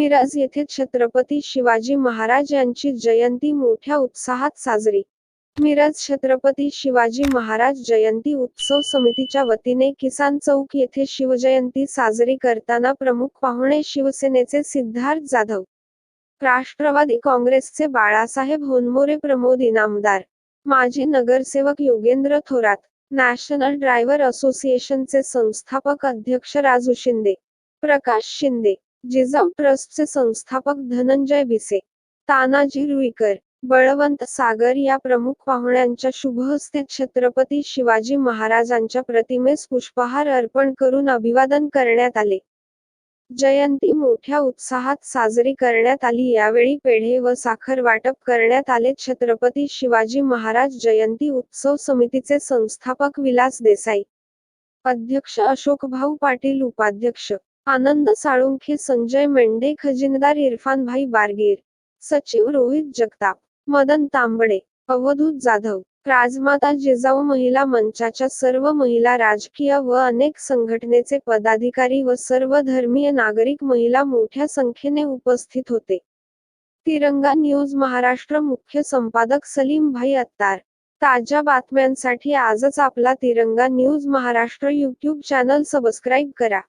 मिरज येथे छत्रपती शिवाजी महाराज यांची जयंती मोठ्या उत्साहात साजरी. मिरज छत्रपती शिवाजी महाराज जयंती उत्सव समितीच्या वतीने किसान चौक येथे शिवजयंती साजरी करताना प्रमुख पाहुणे शिवसेनेचे सिद्धार्थ जाधव राष्ट्रवादी काँग्रेसचे बाळासाहेब होनमोरे प्रमोद इनामदार माजी नगरसेवक योगेंद्र थोरात नॅशनल ड्रायव्हर असोसिएशनचे संस्थापक अध्यक्ष राजू शिंदे प्रकाश शिंदे जिजाऊ ट्रस्टचे संस्थापक धनंजय बिसे तानाजी रुईकर बळवंत सागर या प्रमुख पाहुण्यांच्या शुभहस्ते छत्रपती शिवाजी महाराजांच्या प्रतिमेस पुष्पहार अर्पण करून अभिवादन करण्यात आले. जयंती मोठ्या उत्साहात साजरी करण्यात आली. यावेळी पेढे व साखर वाटप करण्यात आले. छत्रपती शिवाजी महाराज जयंती उत्सव समितीचे संस्थापक विलास देसाई अध्यक्ष अशोकभाऊ पाटील उपाध्यक्ष आनंद साळुंखे संजय मेंढे खजिनदार इरफानभाई बारगीर सचिव रोहित जगताप मदन तांबडे अवधूत जाधव राजमाता जिजाऊ महिला मंचाच्या सर्व महिला राजकीय व अनेक संघटनेचे पदाधिकारी व सर्व धर्मीय नागरिक महिला मोठ्या संख्येने उपस्थित होते. तिरंगा न्यूज महाराष्ट्र मुख्य संपादक सलीम भाई अत्तार. ताज्या बातम्यांसाठी आजच आपला Tiranga news Maharashtra YouTube channel subscribe करा.